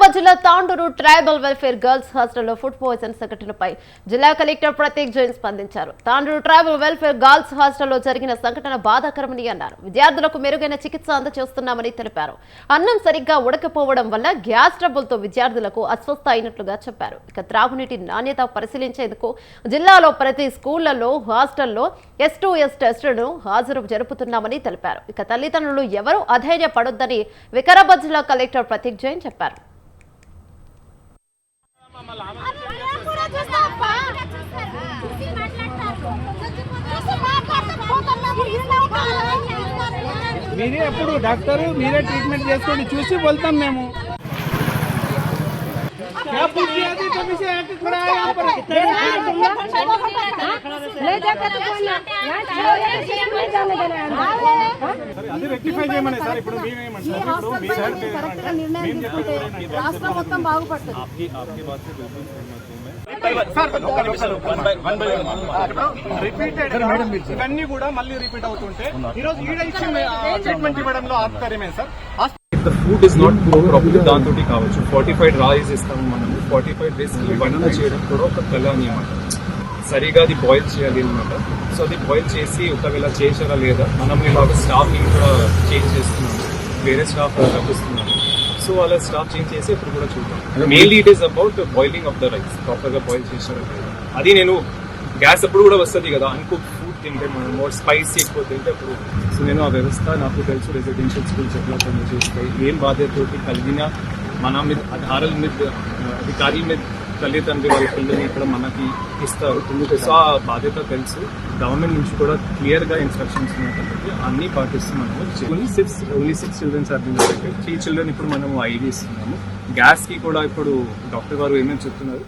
వికారాబాద్ జిల్లా Tandur tribal welfare girls హాస్టల్లో food poison సంఘటనపై జిల్లా కలెక్టర్ ప్రతీక్ జైన్ స్పందించారు. తాండూరు ట్రైబల్ వెల్ఫేర్ గర్ల్స్ హాస్టల్లో జరిగిన సంఘటన బాధాకరమని అన్నారు. విద్యార్థులకు మెరుగైన చికిత్స అందజేస్తున్నామని తెలిపారు. అన్నం సరిగ్గా ఉడకపోవడం వల్ల గ్యాస్ ట్రబుల్తో విద్యార్థులకు అస్వస్థ అయినట్లుగా చెప్పారు. ఇక త్రాగునీటి నాణ్యత పరిశీలించేందుకు జిల్లాలో ప్రతి స్కూళ్ళలో హాస్టల్లో ఎస్ టు ఎస్ టెస్టులను హాజరు జరుపుతున్నామని తెలిపారు. ఇక తల్లిదండ్రులు ఎవరూ అధైర్యపడొద్దని వికారాబాద్ జిల్లా కలెక్టర్ ప్రతీక్ జైన్ చెప్పారు. మీరే ఎప్పుడు డాక్టర్ మీరే ట్రీట్మెంట్ చేసుకోండి చూసి వెళ్తాం మేము क्या पूछिए अभी कभी से आके खड़ा है यहाँ पर ले जाकर तो कोई ना यहाँ छोड़ के किसी में जाने देना రాష్ట్రం మొత్తం బాగుపడుతుంది. రిపీటెడ్ ఇవన్నీ కూడా మళ్ళీ రిపీట్ అవుతుంటే ఈ రోజు ఈడ ఇచ్చిన ట్రీట్మెంట్ ఇవ్వడంలో ఆశ్చర్యమే sir. The food is not properly దాంతో కావచ్చు. ఫార్టిఫైడ్ రైస్ ఇస్తాము మనం ఫార్టిఫైడ్ రైస్ వంట చేయడం కూడా ఒక కళ అనమాట సరిగా అది బాయిల్ చేయాలి అనమాట సో అది బాయిల్ చేసి ఒకవేళ చేశారా లేదా మనం ఇలాగ స్టాఫ్ కూడా చేంజ్ చేస్తున్నాము. వేరే స్టాఫ్ తప్పిస్తున్నాము సో అలా స్టాఫ్ చేంజ్ చేసి ఇప్పుడు కూడా చూద్దాం. Mainly it is about boiling of the rice ప్రాపర్గా బాయిల్ చేశారా లేదా. అది నేను గ్యాస్ అప్పుడు కూడా వస్తుంది కదా అనుకో ఫుడ్ తింటే మనం మోర్ స్పైసీ ఎక్కువ తింటే అప్పుడు. సో నేను ఆ వ్యవస్థ నాకు తెలుసు రెసిడెన్షియల్ స్కూల్స్ ఎట్లా పనిచేస్తాయి ఏం బాధ్యతతోటి కలిగిన మన మీద ఆధారాల మీద అధికారి మీద తల్లిదండ్రి వాళ్ళ పిల్లల్ని ఇక్కడ మనకి ఇస్తారు. సో ఆ బాధ్యత తెలుసు. గవర్నమెంట్ నుంచి కూడా క్లియర్గా ఇన్స్ట్రక్షన్స్ ఉన్నాయి కాబట్టి అన్ని పాటిస్తున్నాము. Only six only six childrens or three children ఇప్పుడు మనం ఐడి ఇస్తున్నాము. గ్యాస్కి కూడా ఇప్పుడు డాక్టర్ గారు ఏమేమి చెప్తున్నారు?